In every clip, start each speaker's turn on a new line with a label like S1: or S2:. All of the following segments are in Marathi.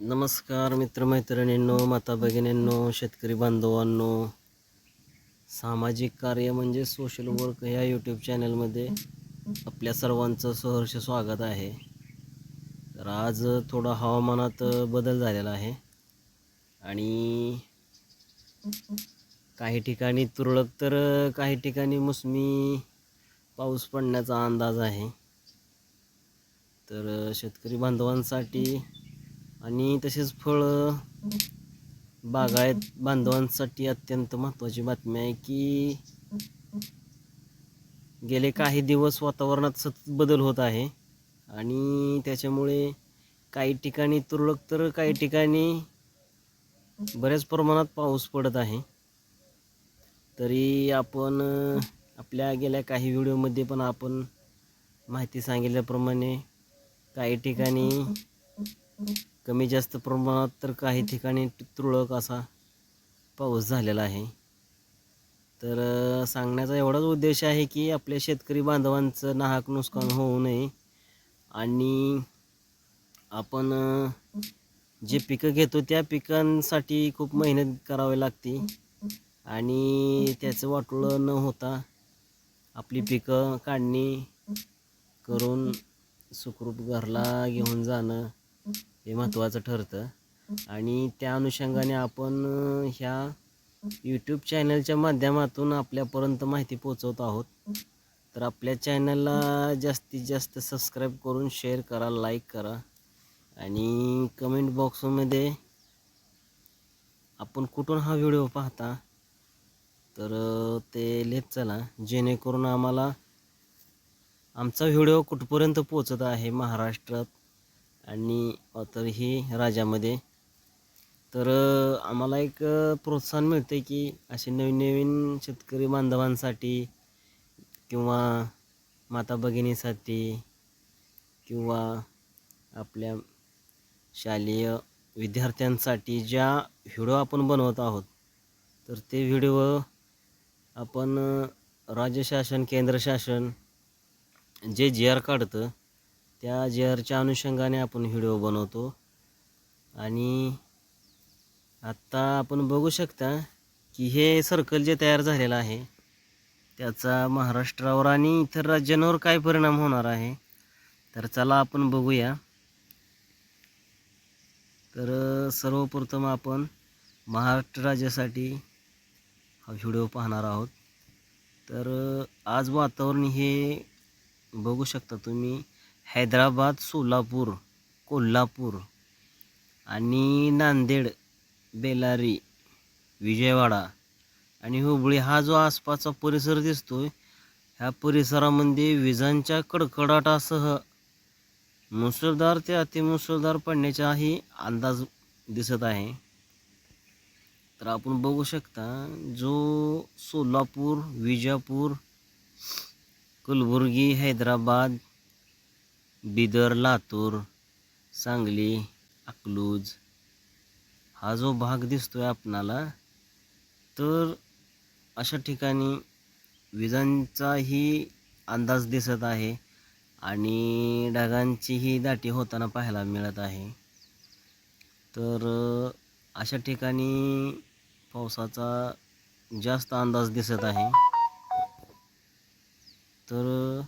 S1: नमस्कार मित्रमैत्रिणींनो माता भगिनींनो शेतकरी बांधवांनो. सामाजिक कार्य म्हणजे सोशल वर्क ह्या यूट्यूब चॅनलमध्ये आपल्या सर्वांचं सहर्ष स्वागत आहे. तर आज थोडा हवामानात बदल झालेला आहे. आणि काही ठिकाणी तुरळक तर काही ठिकाणी मोसमी पाऊस पडण्याचा अंदाज आहे. तर शेतकरी बांधवांसाठी आणि तसेच फळं बागायत बांधवांसाठी अत्यंत महत्त्वाची बातमी आहे की गेले काही दिवस वातावरणात सतत बदल होत आहे. आणि त्याच्यामुळे काही ठिकाणी तुरळक तर काही ठिकाणी बऱ्याच प्रमाणात पाऊस पडत आहे. तरी आपण आपल्या गेल्या काही व्हिडिओमध्ये पण आपण माहिती सांगितल्याप्रमाणे काही ठिकाणी कमी जास्त प्रमाणात तर काही ठिकाणी तुरळक असा पाऊस झालेला आहे. तर सांगण्याचा एवढाच उद्देश आहे की आपल्या शेतकरी बांधवांचं नाहक नुकसान होऊ नये आणि आपण जे पिकं घेतो त्या पिकांसाठी खूप मेहनत करावी लागते आणि त्याचं वाटोळं न होता आपली पिकं काढणी करून सुखरूप घरला घेऊन जाणं हे महत्त्वाचं ठरतं. आणि त्या अनुषंगाने आपण ह्या यूट्यूब चॅनलच्या माध्यमातून आपल्यापर्यंत माहिती पोचवत आहोत. तर आपल्या चॅनलला जास्तीत जास्त सबस्क्राईब करून शेअर करा लाईक करा. आणि कमेंट बॉक्समध्ये आपण कुठून हा व्हिडिओ पाहता तर ते लिहित चला. जेणेकरून आम्हाला आमचा व्हिडिओ कुठपर्यंत पोचत आहे महाराष्ट्रात आणि ऑथरही राज्यामध्ये. तर आम्हाला एक प्रोत्साहन मिळते की असे नवीन नवीन शेतकरी बांधवांसाठी किंवा माता भगिनीसाठी किंवा आपल्या शालेय विद्यार्थ्यांसाठी ज्या व्हिडिओ आपण बनवत आहोत तर ते व्हिडिओ आपण राज्य शासन केंद्र शासन जे जी आर काढतं त्या जी अनुषंगाने आपण व्हिडिओ बनवतो. आणि आत्ता आपण बघू शकता की हे सर्कल जे तयार झालेलं आहे त्याचा महाराष्ट्रावर आणि इतर राज्यांवर काय परिणाम होणार आहे तर चला आपण बघूया. तर सर्वप्रथम आपण महाराष्ट्र राज्यासाठी हा व्हिडिओ पाहणार आहोत. तर आज वातावरण हे बघू शकता तुम्ही. हैदराबाद सोलापूर कोल्हापूर आणि नांदेड बेलारी विजयवाडा आणि हुबळी. हा जो आसपासचा परिसर दिसतो आहे ह्या परिसरामध्ये विजांच्या कडकडाटासह मुसळधार ते अतिमुसळधार पडण्याचाही अंदाज दिसत आहे. तर आपण बघू शकता जो सोलापूर विजापूर कलबुर्गी हैदराबाद बिदर लातूर सांगली अकलूज. हा जो भाग दिसतो आहे आपणाला तर अशा ठिकाणी विजांचाही अंदाज दिसत आहे आणि ढगांचीही दाटी होताना पाहायला मिळत आहे. तर अशा ठिकाणी पावसाचा जास्त अंदाज दिसत आहे. तर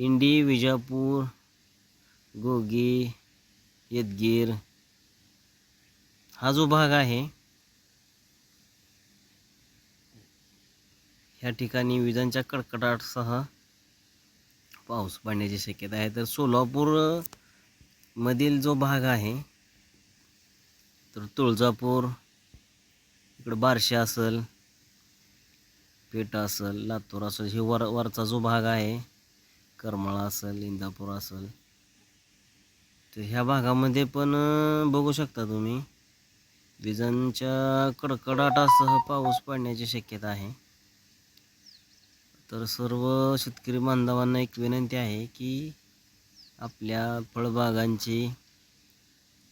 S1: इंडी विजापूर गोगी यदगीर हा जो भाग आहे ह्या ठिकाणी विजांच्या कडकडाटसह पाऊस पडण्याची शक्यता आहे. तर सोलापूर मधील जो भाग आहे तर तुळजापूर इकडं बारशे असेल पेठ असेल लातूर असेल हे वर वरचा जो भाग आहे करमाळा असेल इंदापूर असेल तर ह्या भागामध्ये पण बघू शकता तुम्ही विजांच्या कडकडाटासह पाऊस पडण्याची शक्यता आहे. तर सर्व शेतकरी बांधवांना एक विनंती आहे की आपल्या फळबागांची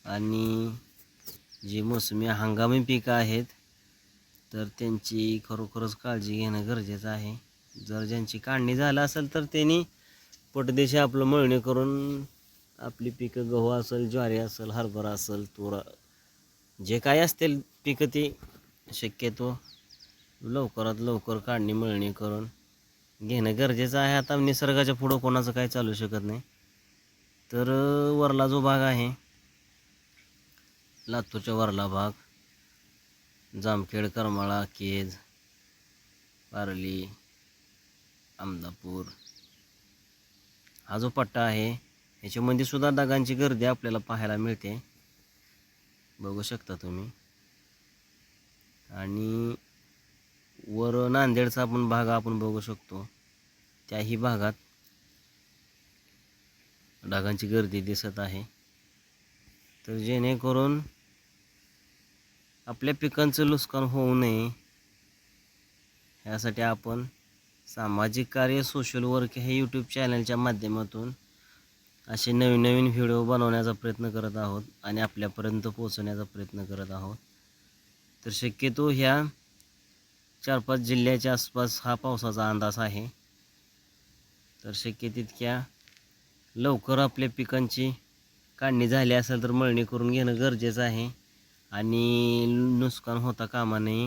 S1: आणि जी मोसमी हंगामी पिकं आहेत तर त्यांची खरोखरच काळजी घेणं गरजेचं आहे. जर ज्यांची काढणी झालं असेल तर त्यांनी पटदेशी आपलं मळणी करून आपली पिकं गहू असेल ज्वारी असेल हरभरा असेल तूर जे काय असतील पिकं ती शक्यतो लवकरात लवकर काढणी मळणी करून घेणं गरजेचं आहे. आता निसर्गाच्या पुढं कोणाचं काही चालू शकत नाही. तर वरला जो भाग आहे लातूरच्या वरला भाग जामखेड करमाळा केज पारली अमदापूर हा जो पट्टा आहे याच्यामध्ये सुद्धा डागांची गर्दी आपल्याला पाहायला मिळते. बघू शकता तुम्ही. आणि वर नांदेडचा पण भाग आपण बघू शकतो. त्याही भागात डागांची गर्दी दिसत आहे. तर जेणेकरून आपल्या पिकांचं नुकसान होऊ नये यासाठी आपण सामाजिक कार्य सोशल वर्क हे यूट्यूब चॅनलच्या माध्यमातून असे नवीन नवीन व्हिडिओ बनवण्याचा प्रयत्न करत आहोत आणि आपल्यापर्यंत पोहोचवण्याचा प्रयत्न करत आहोत. तर शक्यतो ह्या चार पाच जिल्ह्याच्या आसपास हा पावसाचा अंदाज आहे. तर शक्य तितक्या लवकर आपल्या पिकांची काढणी झाली असेल तर मळणी करून घेणं गरजेचं आहे. आणि नुकसान होता कामा नये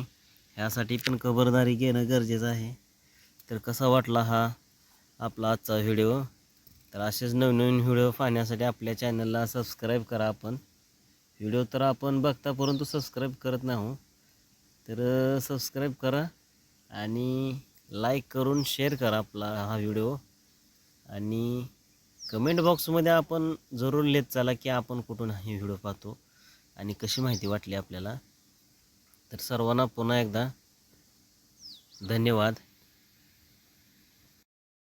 S1: ह्यासाठी पण खबरदारी घेणं गरजेचं आहे. तर कसा वाटला हा आपला आजचा व्हिडिओ? तर असेच नवनवीन व्हिडिओ पाहण्यासाठी आपल्या चॅनलला सबस्क्राईब करा आपण. व्हिडिओ तर आपण बघता परंतु सबस्क्राईब करत नाही हो. तर सबस्क्राईब करा आणि लाईक करून शेअर करा आपला हा व्हिडिओ. आणि कमेंट बॉक्समध्ये आपण जरूर लिहित चला की आपण कुठून हे व्हिडिओ पाहतो आणि कशी माहिती वाटली आपल्याला. तर सर्वांना पुन्हा एकदा धन्यवाद.